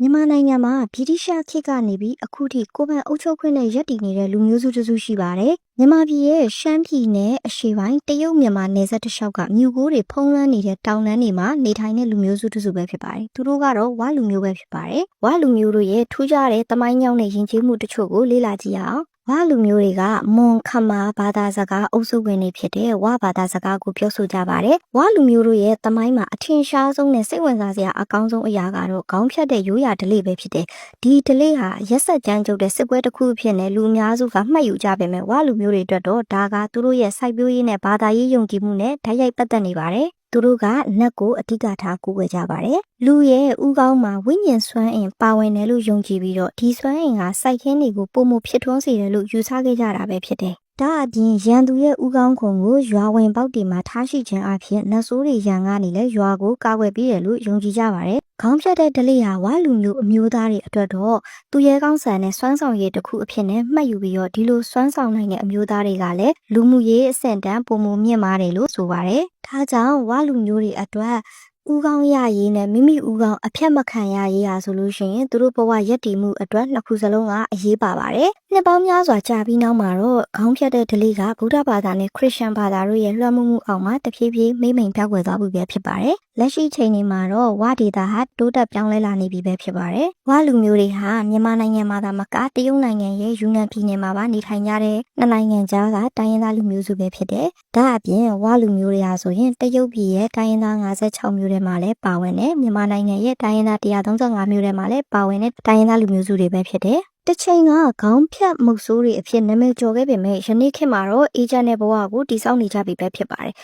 မြန်မာနိုင်ငံမှာဗြိတိရှခေတ်ကနေပြီးအခုထိကိုယ်ပိုင်အုပ်ချုပ်ခွင့်နဲ့ရပ်တည်နေတဲ့လူမျိုးစုတစ်စုရှိပါတယ်။မြန်မာပြည်ရဲ့ရှမ်းပြည်နယ်အရှေ့ပိုင်းတရုတ်မြန်မာနယ်စပ်တစ်လျှောက်ကမြို့ကိုးတွေဖုံးလွှမ်းနေတဲ့တောင်တန်းတွေမှာနေထိုင်တဲ့လူမျိုးစုတစ်စုပဲဖြစ်ပါတယ်။သူတို့ကတော့ဝလူမျိုးပဲဖြစ်ပါတယ်။ဝလူမျိုးတို့ရဲ့ထူးခြားတဲ့တမိုင်းကြောင်းနဲ့ယဉ်ကျေးမှုတချို့ကိုလေ့လာကြည့်ရအောင်။ ဝလူမျိုးတွေကမွန်ခမာဘာသာစကားအုပ်စုဝင်တွေဖြစ်တဲ့ဝဘာသာစကားကိုပြောဆိုကြပါတယ်။ဝလူမျိုးတို့ရဲ့တမိုင်းမှာအထင်ရှားဆုံးနဲ့စိတ်ဝင်စားစရာအကောင်းဆုံးအရာကတော့ခေါင်းဖြတ်တဲ့ရိုးရာဓလေ့ပဲဖြစ်တယ်။ဒီဓလေ့ဟာရက်ဆက်ကြမ်းကြုတ်တဲ့စစ်ပွဲတစ်ခုအဖြစ်နဲ့လူအများစုကမှတ်ယူကြပေမဲ့ဝလူမျိုးတွေအတွက်တော့ဒါကသူတို့ရဲ့စိုက်ပျိုးရေးနဲ့ဘာသာရေးယုံကြည်မှုနဲ့ဓာတ်ရိုက်ပတ်သက်နေပါတယ်။ သူတို့ကနတ်ကိုအဓိကထားကူဝယ်ကြပါတယ်။လူရဲ့ဥကောင်းမှာဝိညာဉ်စွမ်းအင်ပါဝင်တယ်လို့ယုံကြည်ပြီးတော့ဒီစွမ်းအင်ကစိုက်ခင်းတွေကိုပုံမှုဖြစ်ထွန်းစေတယ်လို့ယူဆခဲ့ကြတာပဲဖြစ်တယ်။ဒါအပြင်ရန်သူရဲ့ဥကောင်းခုံကိုရွာဝင်ပေါက်တီမှာထားရှိခြင်းအပြင်နတ်ဆိုးတွေရန်ကနေလဲရွာကိုကာကွယ်ပြီးတယ်လို့ယုံကြည်ကြပါတယ်။ ခေါင်းဖြတ်တဲ့ဒလိဟာဝါလူမျိုးအမျိုးသားတွေအတွက်တော့သူရဲကောင်းဆန်တဲ့စွမ်းဆောင်ရည်တစ်ခုအဖြစ်နဲ့မှတ်ယူပြီးတော့ဒီလိုစွမ်းဆောင်နိုင်တဲ့အမျိုးသားတွေကလည်းလူမှုရေးအဆင့်တန်းပုံမှုမြင့်မားတယ်လို့ဆိုပါတယ်။ဒါကြောင့်ဝါလူမျိုးတွေအတွက်ဥကောင်းရရေးနဲ့မိမိဥကောင်းအဖြတ်မခံရရေးဟာဆိုလို့ရှိရင်သူတို့ဘဝရက်တည်မှုအတွက်နှစ်ခုစလုံးကအရေးပါပါတယ်။နှစ်ပေါင်းများစွာကြာပြီးနောက်မှာတော့ခေါင်းဖြတ်တဲ့ဒလိကဗုဒ္ဓဘာသာနဲ့ခရစ်ယာန်ဘာသာတို့ရဲ့လွှမ်းမိုးမှုအောက်မှာတဖြည်းဖြည်းမိမ့်မိန်ပြောက်ွယ်သွားပြီပဲဖြစ်ပါတယ်။ လက်ရှိချိန်ဒီမှာတော့ဝဒေတာဟာတိုးတက်ပြောင်းလဲလာနေပြီပဲဖြစ်ပါတယ်။ဝလူမျိုးတွေဟာမြန်မာနိုင်ငံမှာသာမကတရုတ်နိုင်ငံရဲ့ယူနန်ပြည်နယ်မှာပါနေထိုင်ကြတဲ့နှစ်နိုင်ငံကြားကတိုင်းရင်းသားလူမျိုးစုပဲဖြစ်တယ်။ဒါအပြင်ဝလူမျိုးတွေဟာဆိုရင်တရုတ်ပြည်ရဲ့တိုင်းရင်းသား56မျိုးထဲမှာလည်းပါဝင်တယ်မြန်မာနိုင်ငံရဲ့တိုင်းရင်းသား135မျိုးထဲမှာလည်းပါဝင်တဲ့တိုင်းရင်းသားလူမျိုးစုတွေပဲဖြစ်တယ်တစ်ချိန်ကခေါင်းဖြတ်မုတ်ဆိုးတွေအဖြစ်နာမည်ကျော်ခဲ့ပေမဲ့ယနေ့ခေတ်မှာတော့အေဂျင့်ရဲ့ဘဝကိုတည်ဆောက်နေကြပြီပဲဖြစ်ပါတယ်